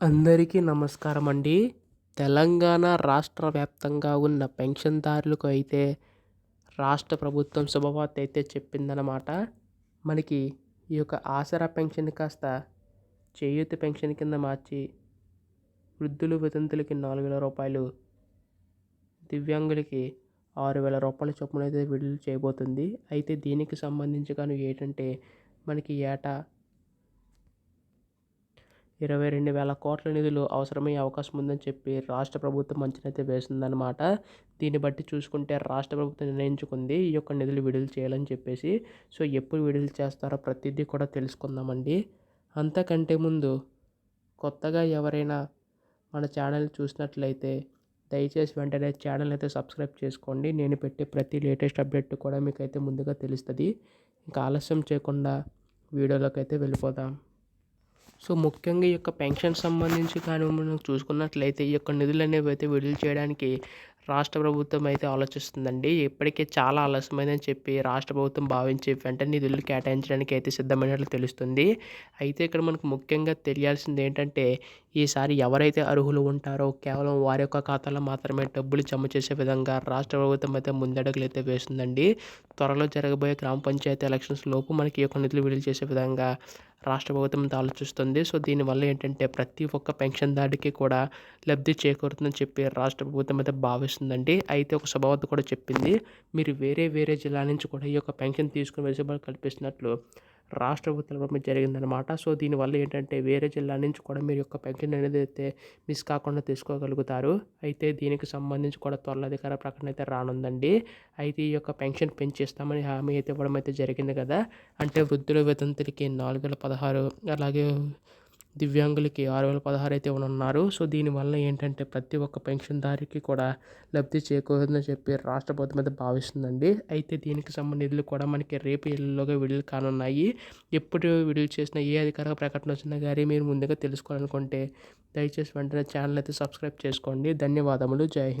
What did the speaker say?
అందరికీ నమస్కారం అండి తెలంగాణ రాష్ట్ర వ్యాప్తంగా ఉన్న పెన్షన్దారులకు అయితే రాష్ట్ర ప్రభుత్వం శుభవార్త అయితే చెప్పిందనమాట మనకి ఈ యొక్క ఆసరా పెన్షన్ కాస్త చేయూత పెన్షన్ కింద మార్చి వృద్ధులు వితంతులకి నాలుగు వేల రూపాయలు దివ్యాంగులకి ఆరు వేల రూపాయల చొప్పున అయితే విడుదల చేయబోతుంది. అయితే దీనికి సంబంధించి కానీ ఏంటంటే మనకి ఏటా ఇరవై రెండు వేల కోట్ల నిధులు అవసరమయ్యే అవకాశం ఉందని చెప్పి రాష్ట్ర ప్రభుత్వం అంచనైతే వేసిందనమాట దీన్ని బట్టి చూసుకుంటే రాష్ట్ర ప్రభుత్వం నిర్ణయించుకుంది. ఈ యొక్క నిధులు విడుదల చేయాలని చెప్పేసి. సో ఎప్పుడు విడుదల చేస్తారో ప్రతిదీ కూడా తెలుసుకుందామండి. అంతకంటే ముందు కొత్తగా ఎవరైనా మన ఛానల్ చూసినట్లయితే దయచేసి వెంటనే ఛానల్ అయితే సబ్స్క్రైబ్ చేసుకోండి. నేను పెట్టే ప్రతి లేటెస్ట్ అప్డేట్ కూడా మీకైతే ముందుగా తెలుస్తుంది. ఇంకా ఆలస్యం చేయకుండా వీడియోలోకి అయితే వెళ్ళిపోదాం. సో ముఖ్యంగా ఈ యొక్క పెన్షన్ సంబంధించి కానీ మనం చూసుకున్నట్లయితే ఈ యొక్క నిధులు అనేవి అయితే విడుదల చేయడానికి రాష్ట్ర ప్రభుత్వం అయితే ఆలోచిస్తుందండి. ఇప్పటికే చాలా ఆలస్యమైందని చెప్పి రాష్ట్ర ప్రభుత్వం భావించి వెంటనే నిధులు కేటాయించడానికి అయితే సిద్ధమైనట్లు తెలుస్తుంది. అయితే ఇక్కడ మనకు ముఖ్యంగా తెలియాల్సింది ఏంటంటే ఈసారి ఎవరైతే అర్హులు ఉంటారో కేవలం వారి యొక్క ఖాతాలో మాత్రమే డబ్బులు జమ చేసే విధంగా రాష్ట్ర ప్రభుత్వం అయితే ముందడుగులు అయితే వేస్తుందండి. త్వరలో జరగబోయే గ్రామ పంచాయతీ ఎలక్షన్స్ లోపు మనకి ఈ యొక్క నిధులు విడుదల చేసే విధంగా రాష్ట్ర ప్రభుత్వం ఆలోచిస్తుంది. సో దీనివల్ల ఏంటంటే ప్రతి ఒక్క పెన్షన్దారుడికి కూడా లబ్ధి చేకూరుతుందని చెప్పి రాష్ట్ర ప్రభుత్వం అయితే భావిస్తుందండి. అయితే ఒక శుభవార్త కూడా చెప్పింది. మీరు వేరే వేరే జిల్లా నుంచి కూడా ఈ యొక్క పెన్షన్ తీసుకుని వెసులుబాటు కల్పిస్తున్నట్లు రాష్ట్ర ప్రభుత్వం జరిగిందనమాట సో దీనివల్ల ఏంటంటే వేరే జిల్లా నుంచి కూడా మీరు యొక్క పెన్షన్ అనేది అయితే మిస్ కాకుండా తీసుకోగలుగుతారు. అయితే దీనికి సంబంధించి కూడా త్వరలో అధికార ప్రకటన అయితే రానుందండి. అయితే ఈ యొక్క పెన్షన్ పెంచేస్తామని హామీ అయితే ఇవ్వడం అయితే జరిగింది కదా. అంటే వృద్ధుల వితంతులకి నాలుగు వేల పదహారు అలాగే దివ్యాంగులకి ఆరు వేల పదహారు అయితే ఉన్నారు సో దీనివల్ల ఏంటంటే ప్రతి ఒక్క పెన్షన్దారికి కూడా లబ్ధి చేకూరుతుందని చెప్పి రాష్ట్ర ప్రభుత్వం అయితే భావిస్తుందండి. అయితే దీనికి సంబంధించి కూడా మనకి రేపు ఇళ్ళలోగా విడుదల కానున్నాయి. ఎప్పుడు విడుదల చేసిన ఏ అధికారిక ప్రకటన వచ్చినా కానీ మీరు ముందుగా తెలుసుకోవాలనుకుంటే దయచేసి వెంటనే ఛానల్ అయితే సబ్స్క్రైబ్ చేసుకోండి. ధన్యవాదములు. జై హింద్.